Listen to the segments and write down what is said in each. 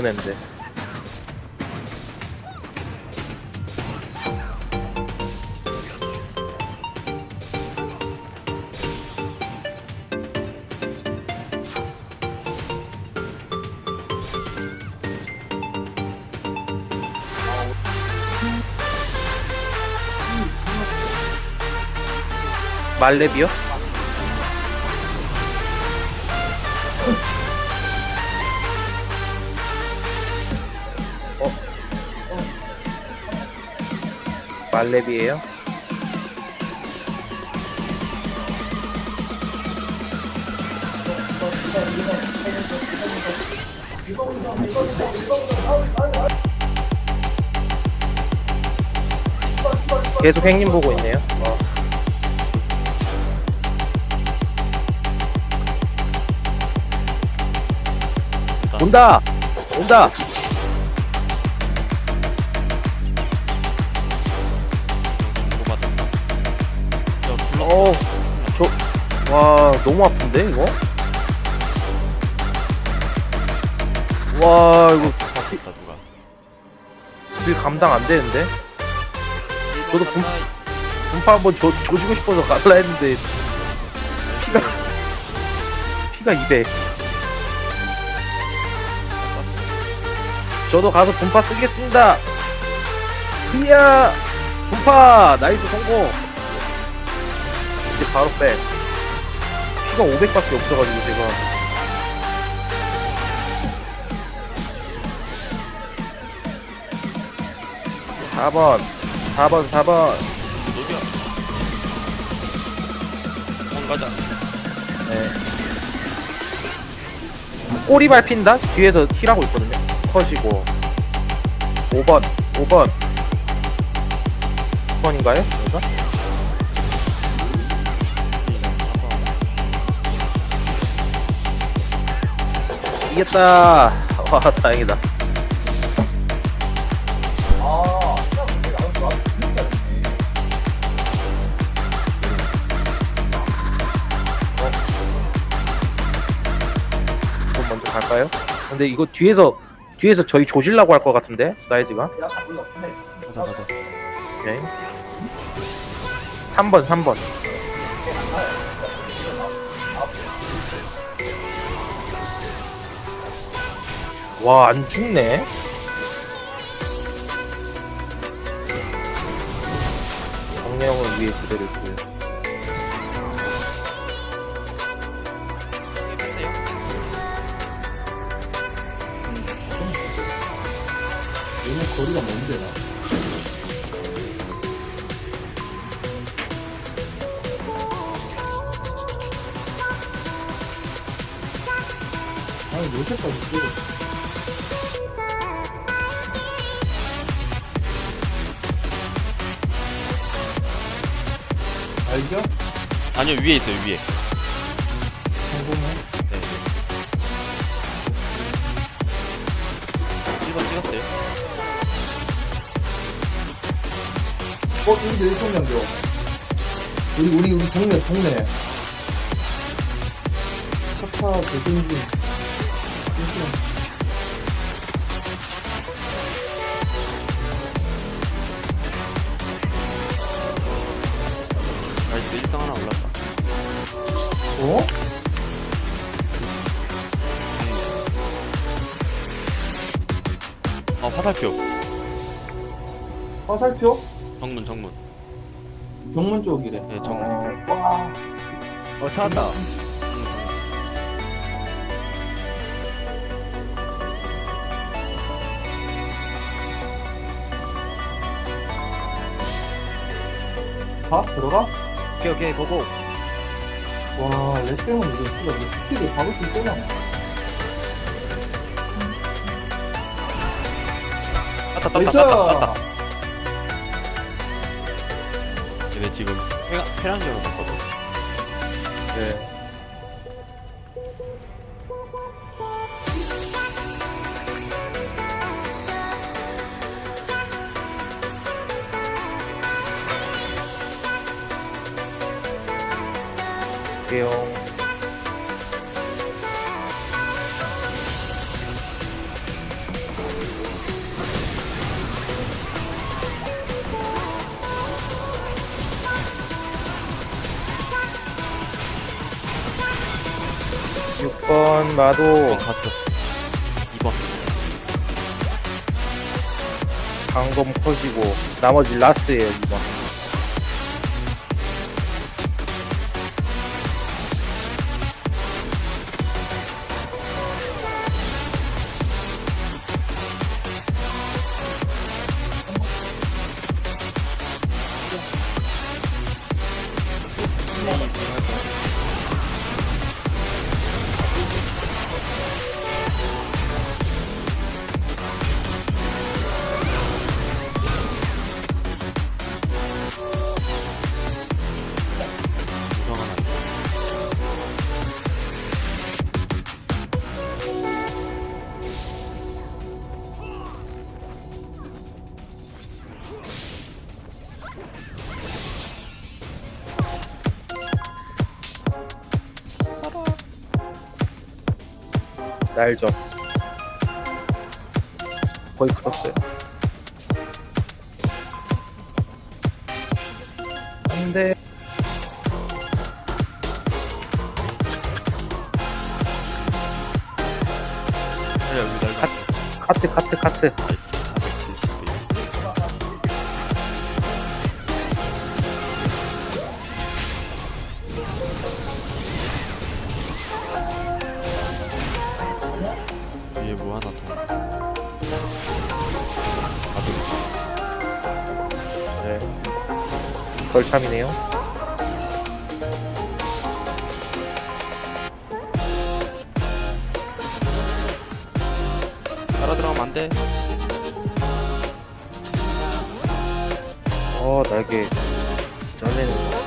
보냈는데 말레비요? 말레비에요? 계속 행님 보고 있네요. 어. 온다! 온다! 너무 아픈데, 이거? 와, 이거, 피- 받았다 누가. 피 감당 안 되는데? 저도 분- 분파 한번 줘, 줘주고 싶어서 갈라 했는데, 피가, 피가 200. 저도 가서 분파 쓰겠습니다! 히야! 분파! 나이스 성공! 이제 바로 빼. 피가 500밖에 없어가지고 제가. 사번 4번, 4번. 노비야. 원 가자. 네. 꼬리 밟힌다? 뒤에서 힐하고 있거든요. 컷이고. 5번, 5번. 5번인가요? 이겼다. 와, 다행이다. 좀 먼저 갈까요? 근데 이거 뒤에서 뒤에서 저희 조질라고 할 것 같은데 사이즈가 가자 가자 오케이 3번 3번 와 안 죽네. 정령은 위에 그대로 있고요 얘네 거리가 뭔데 나? 아니 요새까지 뛰어 아니요 위에 있어요 위에 성공해 네. 1번 찍었어요 어, 여기도 일성장교. 우리, 우리, 우리 동네, 동네. 차차 대중진. 나이스 1등 하나 올랐다 어? 아 화살표 화살표? 정문 정문 정문 쪽이래. 네 정문 와. 어 찾았다. 가? 들어가? 오케이 오케이 고고 와, 렉 때문에 이거 진짜 스킬을 잡을 수 있구나. 땄다 땄다 나이스! 땄다 땄다 얘네 지금 페란지로 갔거든 네 게요. 육 번 마도. 2번. 갔어 2번 방검 커지고 나머지 라스트예요 2번 날점 거의 붙었어요. 안돼 여기 날 카트 카트 카트 하나 더. 네. 걸참이네요. 따라 들어가면 안 돼. 어 날개. 전에는.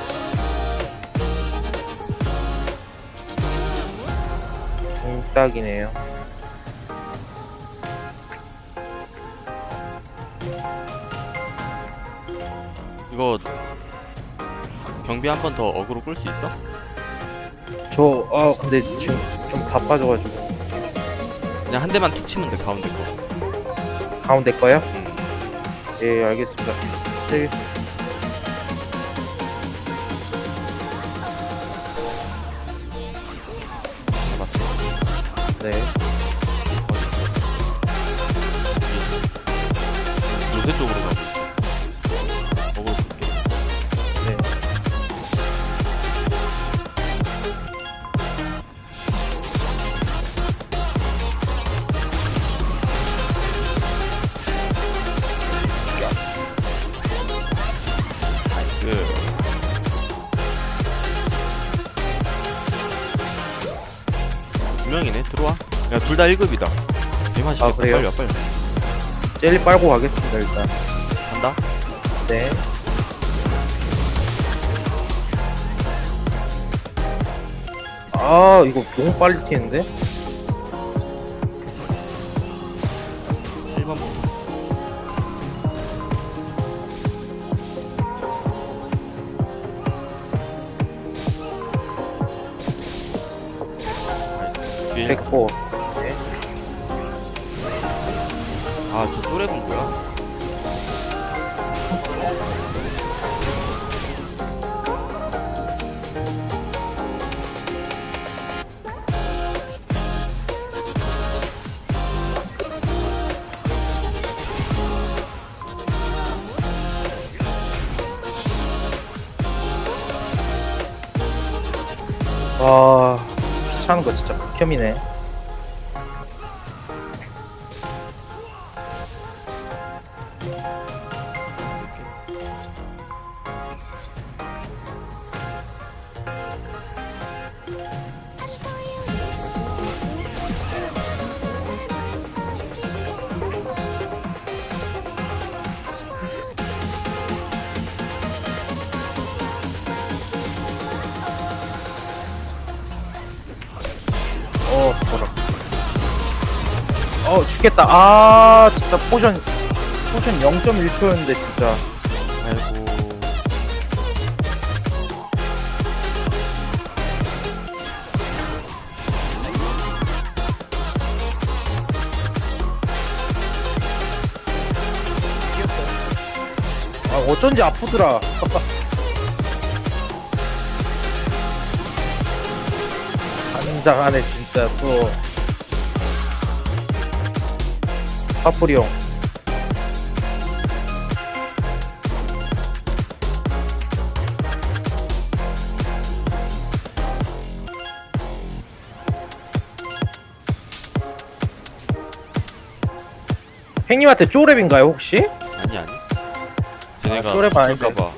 ung딱이네요 이거 경비 한 번 더 어그로 끌 수 있어? 저 아 근데 지금 좀 바빠져가지고 그냥 한 대만 툭 치면 돼 가운데 거. 가운데 거요? 음. 예, 알겠습니다. 네. 네. 요새 쪽으로 들어와. 야 둘 다 1급이다. 얘만 시켰다. 아, 그래요? 빨리 와 빨리. 젤리 빨고 가겠습니다, 일단. 간다. 네. 아, 이거 너무 빨리 튀는데? 1번 보. 뒤 에 104. 아저 또래는 뭐야? 와, 귀찮은 거 진짜 극혐이네. 죽겠다. 아, 진짜 포션, 포션 0.1초였는데, 진짜. 아이고 아, 어쩐지 아프더라. 한장하네, 진짜, 수. 파프리 형. 행님한테 쪼랩인가요, 혹시? 아니 아니 쟤네가 또래 아닌데. 그럴까봐 어.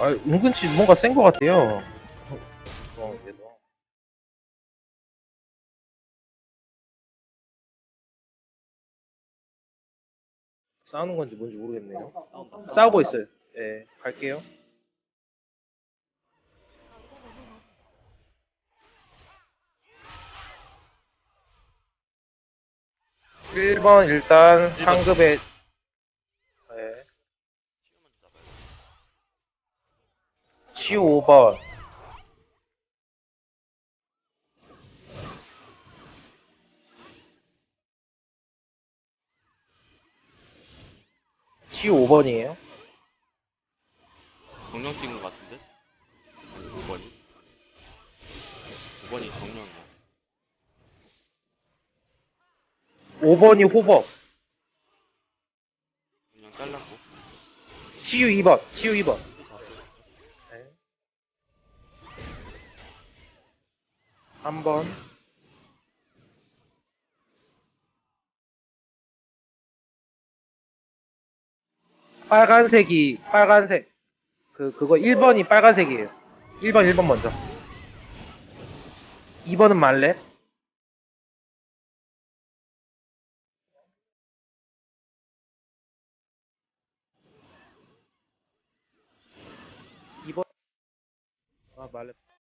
아, 은근히 뭔가 센 것 같아요. 싸우는 건지 뭔지 모르겠네요. 싸우고 있어요. 예, 갈게요. 일 번 일단 상급에 예. 치유 5번 치유 5번이에요? 정령 찍은 것 같은데? 5번이? 5번이 정령이야. 5번이 호법. 그냥 잘랐고. 치유 2번 치유 2번. 네. 3번 빨간색이 빨간색. 그 그거 1번이 빨간색이에요. 1번 1번 먼저. 2번은 말렙 아 말렙